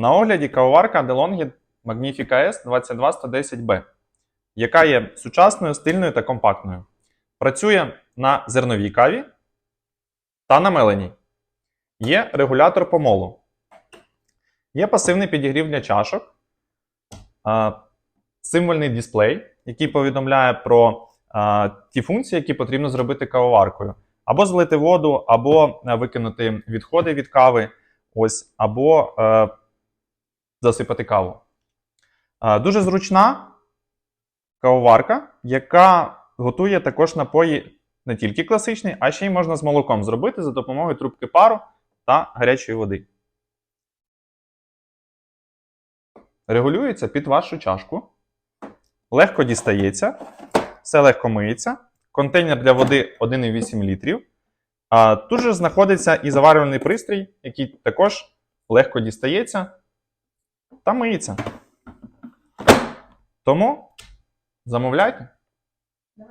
На огляді кавоварка DeLonghi Magnifica S 22110B, яка є сучасною, стильною та компактною. Працює на зерновій каві та на меленій. Є регулятор помолу. Є пасивний підігрів для чашок, символьний дисплей, який повідомляє про ті функції, які потрібно зробити кавоваркою. Або злити воду, або викинути відходи від кави, ось, або е, засипати каву. Дуже зручна кавоварка, яка готує також напої не тільки класичні, а ще й можна з молоком зробити за допомогою трубки пару та гарячої води. Регулюється під вашу чашку. Легко дістається, все легко миється. Контейнер для води 1,8 літрів. Тут же знаходиться і заварювальний пристрій, який також легко дістається та миється. Тому замовляйте.